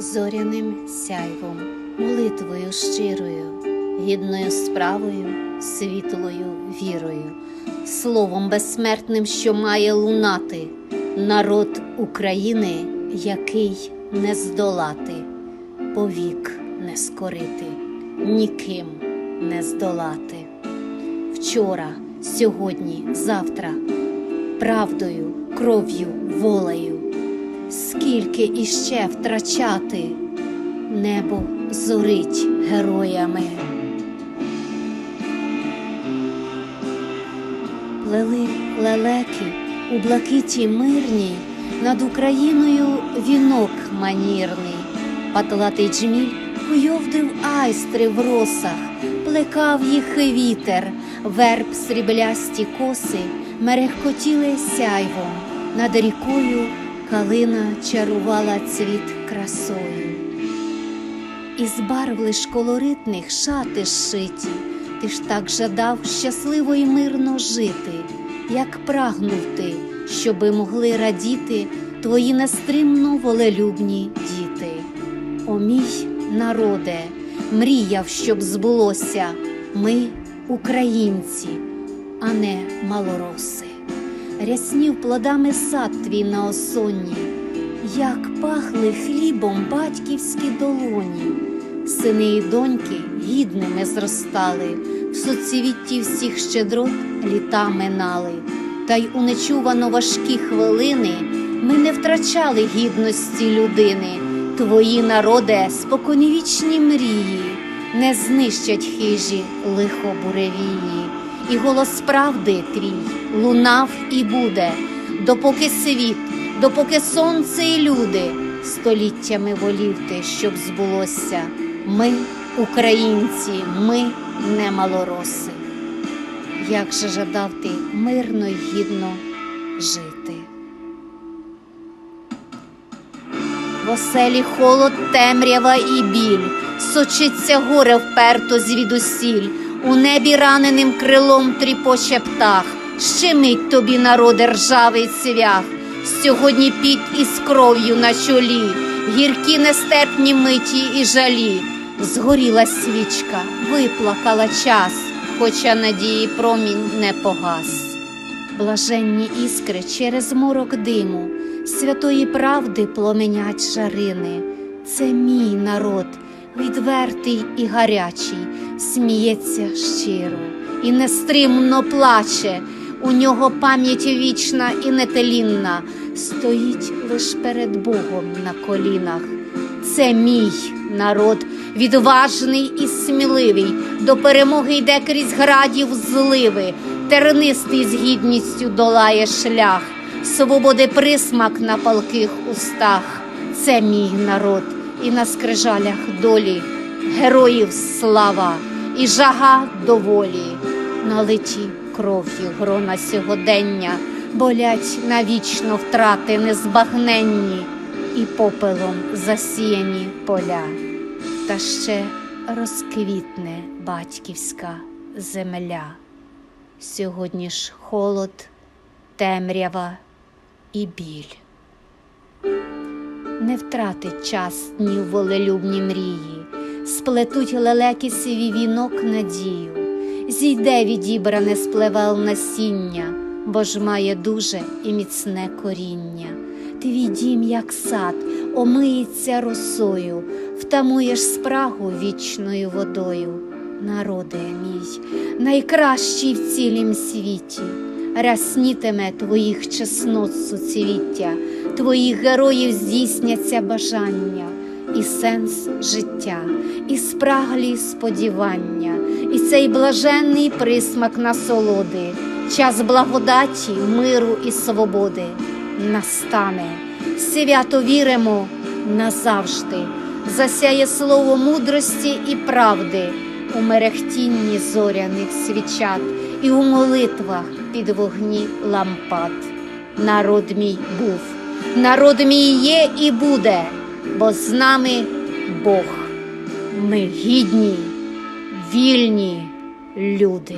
зоряним сяйвом, молитвою щирою, гідною справою, світлою вірою, словом безсмертним, що має лунати, народ України, який не здолати, повік не скорити, ніким не здолати. Вчора, сьогодні, завтра, правдою, кров'ю, волею. Скільки іще втрачати, небо зорить героями. Плели лелеки у блакиті мирній, над Україною вінок манірний, патлатий джміль куйовдив айстри в росах, плекав їх вітер, верб сріблясті коси, мерехкотіли сяйвом, над рікою калина чарувала цвіт красою. Із барв лиш колоритних шати зшиті, ти ж так жадав щасливо й мирно жити, як прагнув ти, щоби могли радіти твої нестримно волелюбні діти. О мій народе, мріяв, щоб збулося, ми українці, а не малороси. Ряснів плодами сад твій на осонні, як пахли хлібом батьківські долоні, сини і доньки гідними зростали, в соцвітті всіх щедрот літа минали, та й у нечувано важкі хвилини ми не втрачали гідності людини, твої народе, споконвічні мрії, не знищать хижі лихо буревії і голос правди твій лунав і буде, допоки світ, допоки сонце і люди століттями волів ти, щоб збулося. Ми, українці, ми не малороси. Як же жадав ти мирно й гідно жити. В оселі холод, темрява і біль, сочиться горе вперто звідусіль, у небі раненим крилом тріпоче птах, щемить тобі народе ржавий цвях, сьогодні піт із кров'ю на чолі, гіркі нестерпні миті і жалі, згоріла свічка, виплакала час, хоча надії промінь не погас. Блаженні іскри через морок диму, святої правди пломенять жарини. Це мій народ, відвертий і гарячий, сміється щиро і нестримно плаче. У нього пам'ять вічна і нетелінна, стоїть лиш перед Богом на колінах. Це мій народ, відважний і сміливий, до перемоги йде крізь градів зливи, тернистий з гідністю долає шлях, свободи присмак на палких устах. Це мій народ, і на скрижалях долі, героїв слава і жага до волі, налиті кров'ю грона сьогодення, болять навічно втрати незбагненні і попелом засіяні поля, та ще розквітне батьківська земля. Сьогодні ж холод, темрява і біль. Не втратить час днів волелюбні мрії, сплетуть лелеки свій вінок надію, зійде відібране спливал насіння, бо ж має дуже і міцне коріння. Твій дім, як сад, омиється росою, втамуєш спрагу вічною водою. Народе мій, найкращий в цілім світі, ряснітиме твоїх чеснот суцвіття, твоїх героїв здійсняться бажання, і сенс життя, і спраглі сподівання, і цей блаженний присмак насолоди, час благодаті, миру і свободи настане. Свято віримо назавжди, засяє слово мудрості і правди у мерехтінні зоряних свічат і у молитвах під вогні лампад. Народ мій був, народ мій є і буде, бо з нами Бог. Ми гідні, вільні люди.